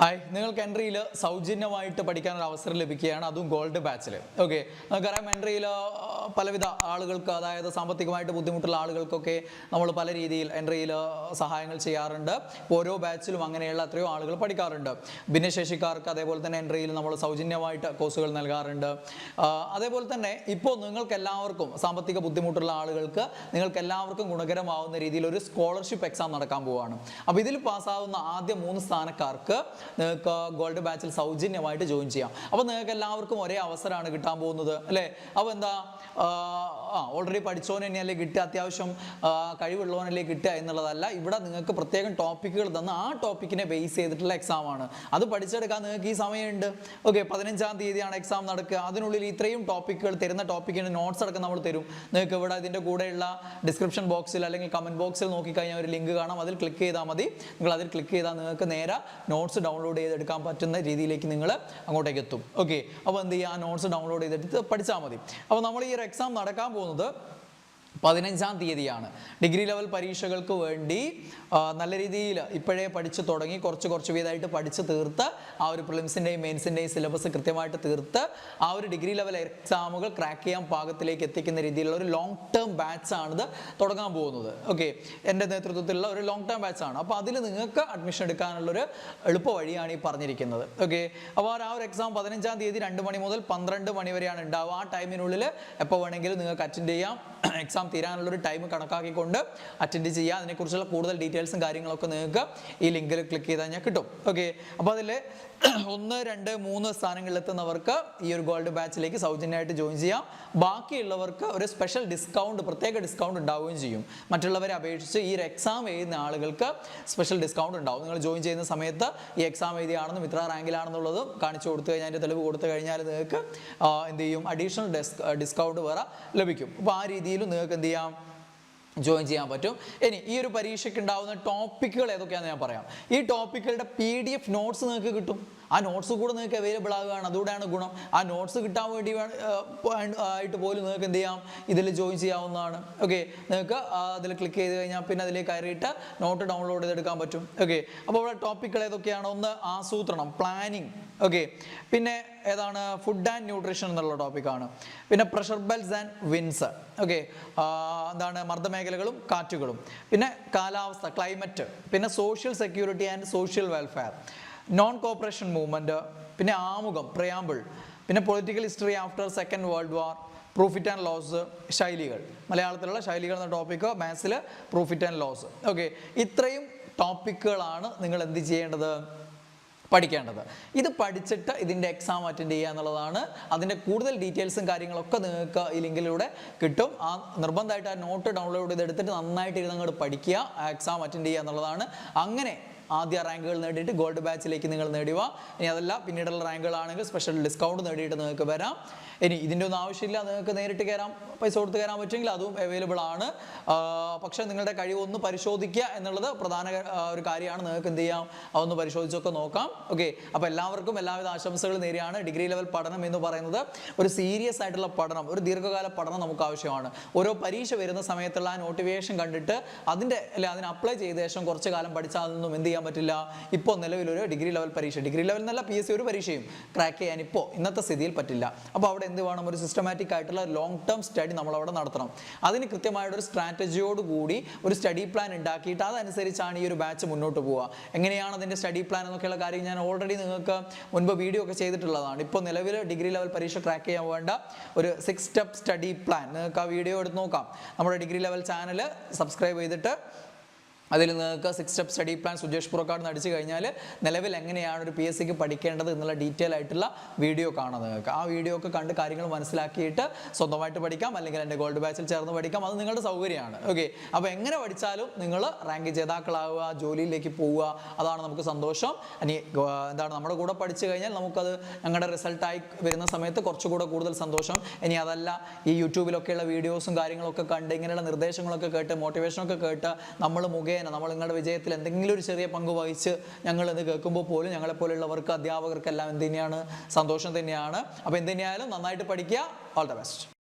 Hi നിങ്ങൾക്ക് എൻട്രിയിൽ സൗജന്യമായിട്ട് പഠിക്കാനൊരു അവസരം ലഭിക്കുകയാണ്. അതും ഗോൾഡ് ബാച്ചിൽ ഓക്കെ നമുക്കറിയാം എൻട്രിയിൽ പലവിധ ആളുകൾക്ക് അതായത് സാമ്പത്തികമായിട്ട് ബുദ്ധിമുട്ടുള്ള ആളുകൾക്കൊക്കെ നമ്മൾ പല രീതിയിൽ എൻട്രിയിൽ സഹായങ്ങൾ ചെയ്യാറുണ്ട്. ഓരോ ബാച്ചിലും അങ്ങനെയുള്ള എത്രയോ ആളുകൾ പഠിക്കാറുണ്ട്. ഭിന്നശേഷിക്കാർക്ക് അതേപോലെ തന്നെ എൻട്രിയിൽ നമ്മൾ സൗജന്യമായിട്ട് കോഴ്സുകൾ നൽകാറുണ്ട്. അതേപോലെ തന്നെ ഇപ്പോൾ നിങ്ങൾക്ക് എല്ലാവർക്കും സാമ്പത്തിക ബുദ്ധിമുട്ടുള്ള ആളുകൾക്ക് നിങ്ങൾക്ക് എല്ലാവർക്കും ഗുണകരമാവുന്ന രീതിയിൽ ഒരു സ്കോളർഷിപ്പ് എക്സാം നടക്കാൻ പോവുകയാണ് അപ്പോൾ ഇതിൽ പാസ്സാവുന്ന ആദ്യ മൂന്ന് സ്ഥാനക്കാർക്ക് നിങ്ങൾക്ക് ഗോൾഡ് ബാച്ചിൽ സൗജന്യമായിട്ട് ജോയിൻ ചെയ്യാം. അപ്പോൾ നിങ്ങൾക്ക് എല്ലാവർക്കും ഒരേ അവസരമാണ് കിട്ടാൻ പോകുന്നത് അല്ലേ? അപ്പോൾ എന്താ ഓൾറെഡി പഠിച്ചവന് തന്നെയല്ലേ കിട്ടുക അത്യാവശ്യം കഴിവുള്ളവനല്ലേ കിട്ടുക എന്നുള്ളതല്ല ഇവിടെ നിങ്ങൾക്ക് പ്രത്യേകം ടോപ്പിക്കുകൾ തന്ന് ആ ടോപ്പിക്കിനെ ബേസ് ചെയ്തിട്ടുള്ള എക്സാമാണ് അത് പഠിച്ചെടുക്കാൻ നിങ്ങൾക്ക് ഈ സമയമുണ്ട്. ഓക്കെ പതിനഞ്ചാം തീയതിയാണ് എക്സാം നടക്കുക. അതിനുള്ളിൽ ഇത്രയും ടോപ്പിക്കുകൾ തരുന്ന ടോപ്പിക്കിന് നോട്ട്സ് അടക്കം നമ്മൾ തരും. നിങ്ങൾക്ക് ഇവിടെ ഇതിന്റെ കൂടെയുള്ള ഡിസ്ക്രിപ്ഷൻ ബോക്സിൽ അല്ലെങ്കിൽ കമന്റ് ബോക്സിൽ നോക്കിക്കഴിഞ്ഞാൽ ഒരു ലിങ്ക് കാണാം. അതിൽ ക്ലിക്ക് ചെയ്താൽ മതി. നിങ്ങൾ അതിൽ ക്ലിക്ക് ചെയ്താൽ നിങ്ങൾക്ക് നേരെ നോട്ട്സ് ഡൗൺലോഡ് ചെയ്തെടുക്കാൻ പറ്റുന്ന രീതിയിലേക്ക് നിങ്ങൾ അങ്ങോട്ടേക്ക് എത്തും ഓക്കെ അപ്പോൾ എന്ത് ചെയ്യുക? ആ നോട്ട്സ് ഡൗൺലോഡ് ചെയ്തെടുത്ത് പഠിച്ചാൽ മതി. അപ്പോൾ നമ്മൾ ഈ ഒരു എക്സാം നടക്കാൻ പോകുന്നത് പതിനഞ്ചാം തീയതിയാണ്. ഡിഗ്രി ലെവൽ പരീക്ഷകൾക്ക് വേണ്ടി നല്ല രീതിയിൽ ഇപ്പോഴേ പഠിച്ചു തുടങ്ങി കുറച്ച് കുറച്ച് വീതമായിട്ട് പഠിച്ച് തീർത്ത് ആ ഒരു പ്രിലിംസിന്റെയും മെയിൻസിന്റെയും സിലബസ് കൃത്യമായിട്ട് തീർത്ത് ആ ഒരു ഡിഗ്രി ലെവൽ എക്സാമുകൾ ക്രാക്ക് ചെയ്യാൻ പാകത്തിലേക്ക് എത്തിക്കുന്ന രീതിയിലുള്ള ഒരു ലോങ് ടേം ബാച്ച് ആണിത് തുടങ്ങാൻ പോകുന്നത്. ഓക്കെ എന്റെ നേതൃത്വത്തിലുള്ള ഒരു ലോങ് ടേം ബാച്ച് ആണ്. അപ്പോൾ അതിൽ നിങ്ങൾക്ക് അഡ്മിഷൻ എടുക്കാനുള്ളൊരു എളുപ്പ വഴിയാണ് ഈ പറഞ്ഞിരിക്കുന്നത്. ഓക്കെ അപ്പോൾ ആ ഒരു എക്സാം പതിനഞ്ചാം തീയതി രണ്ട് മണി മുതൽ പന്ത്രണ്ട് മണി വരെയാണ് ഉണ്ടാവുക. ആ ടൈമിനുള്ളിൽ എപ്പോൾ വേണമെങ്കിലും നിങ്ങൾക്ക് അറ്റൻഡ് ചെയ്യാം. എക്സാം തീരാനുള്ള ഒരു ടൈം കണക്കാക്കിക്കൊണ്ട് അറ്റൻഡ് ചെയ്യുക. അതിനെക്കുറിച്ചുള്ള കൂടുതൽ ഡീറ്റെയിൽസും കാര്യങ്ങളൊക്കെ നിങ്ങൾക്ക് ഈ ലിങ്കിൽ ക്ലിക്ക് ചെയ്താൽ ഞാൻ കിട്ടും. ഓക്കെ അപ്പോൾ അതിൽ ഒന്ന് രണ്ട് മൂന്ന് സ്ഥാനങ്ങളിൽ എത്തുന്നവർക്ക് ഈ ഒരു ഗോൾഡ് ബാച്ചിലേക്ക് സൗജന്യമായിട്ട് ജോയിൻ ചെയ്യാം. ബാക്കിയുള്ളവർക്ക് ഒരു സ്പെഷ്യൽ ഡിസ്കൗണ്ട് പ്രത്യേക ഡിസ്കൗണ്ട് ഉണ്ടാവുകയും ചെയ്യും. മറ്റുള്ളവരെ അപേക്ഷിച്ച് ഈ ഒരു എക്സാം എഴുതുന്ന ആളുകൾക്ക് സ്പെഷ്യൽ ഡിസ്കൗണ്ട് ഉണ്ടാവും. നിങ്ങൾ ജോയിൻ ചെയ്യുന്ന സമയത്ത് ഈ എക്സാം എഴുതിയാണെന്നും ഇത്ര റാങ്കിലാണെന്നുള്ളത് കാണിച്ചു കൊടുത്തു കഴിഞ്ഞാൽ അതിന്റെ തെളിവ് കൊടുത്തു കഴിഞ്ഞാൽ നിങ്ങൾക്ക് എന്ത് ചെയ്യും? അഡീഷണൽ ഡിസ്കൗണ്ട് വേറെ ലഭിക്കും. അപ്പോൾ ആ രീതിയിലും നിങ്ങൾക്ക് എന്ത് ചെയ്യാം? ജോയിൻ ചെയ്യാൻ പറ്റും. ഇനി ഈ ഒരു പരീക്ഷയ്ക്ക് ഉണ്ടാവുന്ന ടോപ്പിക്കുകൾ ഏതൊക്കെയാണെന്ന് ഞാൻ പറയാം. ഈ ടോപ്പിക്കുകളുടെ പി ഡി എഫ് നോട്ട്സ് നിങ്ങൾക്ക് കിട്ടും. ആ നോട്ട്സ് കൂടെ നിങ്ങൾക്ക് അവൈലബിൾ ആവുകയാണ്. അതുകൂടെയാണ് ഗുണം. ആ നോട്ട്സ് കിട്ടാൻ വേണ്ടി ആയിട്ട് പോലും നിങ്ങൾക്ക് എന്ത് ചെയ്യാം? ഇതിൽ ജോയിൻ ചെയ്യാവുന്നതാണ്. ഓക്കെ നിങ്ങൾക്ക് അതിൽ ക്ലിക്ക് ചെയ്ത് കഴിഞ്ഞാൽ പിന്നെ അതിലേക്ക് കയറിയിട്ട് നോട്ട് ഡൗൺലോഡ് ചെയ്തെടുക്കാൻ പറ്റും. ഓക്കെ അപ്പോൾ ഇവിടെ ടോപ്പിക്കുകൾ ഏതൊക്കെയാണ്? ഒന്ന് ആസൂത്രണം പ്ലാനിങ് ഓക്കെ പിന്നെ ഏതാണ്? ഫുഡ് ആൻഡ് ന്യൂട്രീഷൻ എന്നുള്ള ടോപ്പിക്കാണ് പിന്നെ pressure belts and winds okay എന്താണ്? മർദ്ദമേഖലകളും കാറ്റുകളും. പിന്നെ കാലാവസ്ഥ ക്ലൈമറ്റ് പിന്നെ social security and social welfare non cooperation movement പിന്നെ ആമുഖം പ്രയാമ്പിൾ പിന്നെ political history after second world war profit and loss ശൈലികൾ. മലയാളത്തിലുള്ള ശൈലികൾ എന്ന ടോപ്പിക്ക് മാത്സിൽ പ്രോഫിറ്റ് ആൻഡ് ലോസ് ഓക്കെ ഇത്രയും ടോപ്പിക്കുകളാണ് നിങ്ങൾ എന്ത് ചെയ്യേണ്ടത്? പഠിക്കേണ്ടത്. ഇത് പഠിച്ചിട്ട് ഇതിന്റെ എക്സാം അറ്റൻഡ് ചെയ്യുക എന്നുള്ളതാണ്. അതിന്റെ കൂടുതൽ ഡീറ്റെയിൽസും കാര്യങ്ങളൊക്കെ നിങ്ങൾക്ക് ഈ ലിങ്കിലൂടെ കിട്ടും. ആ നിർബന്ധമായിട്ട് ആ നോട്ട് ഡൗൺലോഡ് ചെയ്ത് എടുത്തിട്ട് നന്നായിട്ട് ഇരുന്ന് അങ്ങോട്ട് പഠിക്കുക എക്സാം അറ്റൻഡ് ചെയ്യുക എന്നുള്ളതാണ്. അങ്ങനെ ആദ്യ റാങ്കുകൾ നേടിയിട്ട് ഗോൾഡ് ബാച്ചിലേക്ക് നിങ്ങൾ നേടിയവ. ഇനി അതല്ല പിന്നീടുള്ള റാങ്കുകളാണെങ്കിൽ സ്പെഷ്യൽ ഡിസ്കൗണ്ട് നേടിയിട്ട് നിങ്ങൾക്ക് വരാം. ഇനി ഇതിന്റെ ഒന്നും ആവശ്യമില്ല നിങ്ങൾക്ക് നേരിട്ട് കയറാം പൈസ കൊടുത്ത് കയറാൻ പറ്റുമെങ്കിൽ അതും അവൈലബിൾ ആണ്. പക്ഷേ നിങ്ങളുടെ കഴിവൊന്ന് പരിശോധിക്കുക എന്നുള്ളത് പ്രധാന ഒരു കാര്യമാണ്. നിങ്ങൾക്ക് എന്ത് ചെയ്യാം? അതൊന്ന് പരിശോധിച്ചൊക്കെ നോക്കാം. ഓക്കെ അപ്പോൾ എല്ലാവർക്കും എല്ലാവിധ ആശംസകളും നേരെയാണ് ഡിഗ്രി ലെവൽ പഠനം എന്ന് പറയുന്നത് ഒരു സീരിയസ് ആയിട്ടുള്ള പഠനം ഒരു ദീർഘകാല പഠനം നമുക്ക് ആവശ്യമാണ്. ഓരോ പരീക്ഷ വരുന്ന സമയത്തുള്ള ആ നോട്ടിഫിക്കേഷൻ കണ്ടിട്ട് അതിന്റെ അല്ലെ അതിന് അപ്ലൈ ചെയ്ത ശേഷം കുറച്ച് കാലം പഠിച്ചാൽ നിന്നും എന്ത് ചെയ്യാൻ പറ്റില്ല. ഇപ്പോൾ നിലവിലൊരു ഡിഗ്രി ലെവൽ പരീക്ഷ. ഡിഗ്രി ലെവൽ എന്നല്ല പി എസ് സി ഒരു പരീക്ഷയും ക്രാക്ക് ചെയ്യാൻ ഇപ്പോൾ ഇന്നത്തെ സ്ഥിതിയിൽ പറ്റില്ല. അപ്പോൾ അവിടെ എന്ത് വേണം? ഒരു സിസ്റ്റമാറ്റിക് ആയിട്ടുള്ള ലോങ് ടേം സ്റ്റഡി നമ്മൾ അവിടെ നടത്തണം. അതിന് കൃത്യമായിട്ടൊരു സ്ട്രാറ്റജിയോട് കൂടി ഒരു സ്റ്റഡി പ്ലാൻ ഉണ്ടാക്കിയിട്ട് അതനുസരിച്ചാണ് ഈ ഒരു ബാച്ച് മുന്നോട്ട് പോവുക. എങ്ങനെയാണ് അതിന്റെ സ്റ്റഡി പ്ലാൻ എന്നൊക്കെയുള്ള കാര്യം ഞാൻ ഓൾറെഡി നിങ്ങൾക്ക് മുൻപ് വീഡിയോ ഒക്കെ ചെയ്തിട്ടുള്ളതാണ്. ഇപ്പോൾ നിലവിൽ ഡിഗ്രി ലെവൽ പരീക്ഷ ക്രാക്ക് ചെയ്യാൻ വേണ്ട ഒരു സിക്സ് സ്റ്റെപ്പ് സ്റ്റഡി പ്ലാൻ നിങ്ങൾക്ക് ആ വീഡിയോ എടുത്ത് നോക്കാം. നമ്മുടെ ഡിഗ്രി ലെവൽ ചാനൽ സബ്സ്ക്രൈബ് ചെയ്തിട്ട് അതിൽ നിങ്ങൾക്ക് six step study plan Sujesh Purakkad നടിച്ചു കഴിഞ്ഞാൽ നിലവിൽ എങ്ങനെയാണ് ഒരു പി എസ് സിക്ക് പഠിക്കേണ്ടത് എന്നുള്ള ഡീറ്റെയിൽ ആയിട്ടുള്ള വീഡിയോ കാണാം നിങ്ങൾക്ക്. ആ വീഡിയോ ഒക്കെ കണ്ട് കാര്യങ്ങൾ മനസ്സിലാക്കിയിട്ട് സ്വന്തമായിട്ട് പഠിക്കാം അല്ലെങ്കിൽ എന്റെ ഗോൾഡ് ബാച്ചിൽ ചേർന്ന് പഠിക്കാം. അത് നിങ്ങളുടെ സൗകര്യമാണ്. ഓക്കെ അപ്പോൾ എങ്ങനെ പഠിച്ചാലും നിങ്ങൾ റാങ്ക് ജേതാക്കളാവുക ജോലിയിലേക്ക് പോവുക. അതാണ് നമുക്ക് സന്തോഷം. ഇനി എന്താണ് നമ്മുടെ കൂടെ പഠിച്ചു കഴിഞ്ഞാൽ നമുക്കത് ഞങ്ങളുടെ റിസൾട്ടായി വരുന്ന സമയത്ത് കുറച്ചുകൂടെ കൂടുതൽ സന്തോഷം. ഇനി അതല്ല ഈ യൂട്യൂബിലൊക്കെയുള്ള വീഡിയോസും കാര്യങ്ങളൊക്കെ കണ്ട് ഇങ്ങനെയുള്ള നിർദ്ദേശങ്ങളൊക്കെ കേട്ട് മോട്ടിവേഷനൊക്കെ കേട്ട് നമ്മൾ മുഖേന നമ്മൾ നിങ്ങളുടെ വിജയത്തിൽ എന്തെങ്കിലും ഒരു ചെറിയ പങ്ക് വഹിച്ച് ഞങ്ങൾ ഇത് കേൾക്കുമ്പോൾ പോലും ഞങ്ങളെപ്പോലുള്ളവർക്ക് അധ്യാപകർക്കെല്ലാം എന്ത് തന്നെയാണ് സന്തോഷം തന്നെയാണ്. അപ്പോൾ എന്ത് തന്നെയായാലും നന്നായിട്ട് പഠിക്കുക. All the best